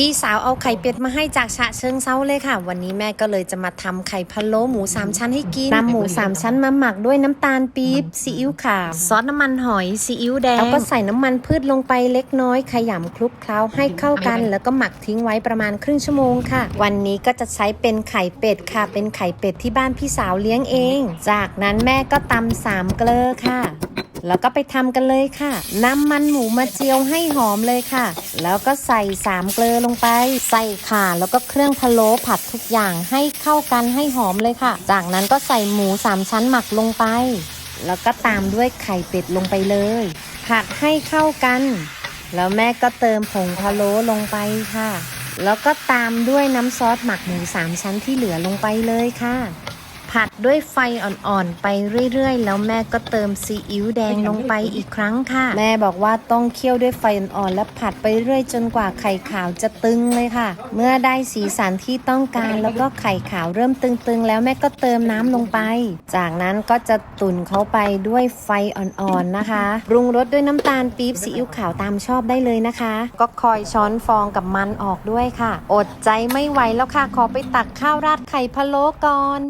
พี่สาวเอาไข่เป็ดมาให้จากฉะเชิงเซาเลยค่ะ วันนี้แม่ก็เลยจะมาทำไข่พะโล้หมูสามชั้นให้กินนำหมูสามชั้นมาหมักด้วยน้ำตาลปี๊บซีอิ๊วขาวซอสน้ำมันหอยซีอิ๊วแดงแล้วก็ใส่น้ำมันพืชลงไปเล็กน้อยขยำคลุกเคล้าให้เข้ากัน แล้วก็หมักทิ้งไว้ประมาณครึ่งชั่วโมงค่ะ วันนี้ก็จะใช้เป็นไข่เป็ดค่ะ เป็นไข่เป็ดที่บ้านพี่สาวเลี้ยงเอง จากนั้นแม่ก็ตำสามเกลอค่ะ แล้วก็ไปทำกันเลยค่ะนำมันหมูมาเจียวให้หอมเลยค่ะ แล้วก็ใส่สามเกลือลงไป ใส่ข่าแล้วก็เครื่องพะโล้ผัดทุกอย่างให้เข้ากันให้หอมเลยค่ะ จากนั้นก็ใส่หมูสามชั้นหมักลงไป แล้วก็ตามด้วยไข่เป็ดลงไปเลย ผัดให้เข้ากัน แล้วแม่ก็เติมผงพะโล้ลงไปค่ะ แล้วก็ตามด้วยน้ำซอสหมักหมูสามชั้นที่เหลือลงไปเลยค่ะ ผัดด้วยไฟอ่อนๆ ไปเรื่อยๆ แล้วแม่ก็เติมซีอิ๊วแดงลงไปอีกครั้งค่ะ แม่บอกว่าต้องเคี่ยวด้วยไฟอ่อนๆ และผัดไปเรื่อยจนกว่าไข่ขาวจะตึงเลยค่ะ เมื่อได้สีสันที่ต้องการแล้วก็ไข่ขาวเริ่มตึงๆ แล้วแม่ก็เติมน้ำลงไป จากนั้นก็จะตุนเขาไปด้วยไฟอ่อนๆ นะคะปรุงรสด้วยน้ำตาลปี๊บซีอิ๊วขาวตามชอบได้เลยนะคะ ก็คอยช้อนฟองกับมันออกด้วยค่ะ อดใจไม่ไหวแล้วค่ะ ขอไปตักข้าวราดไข่พะโล้ก่อน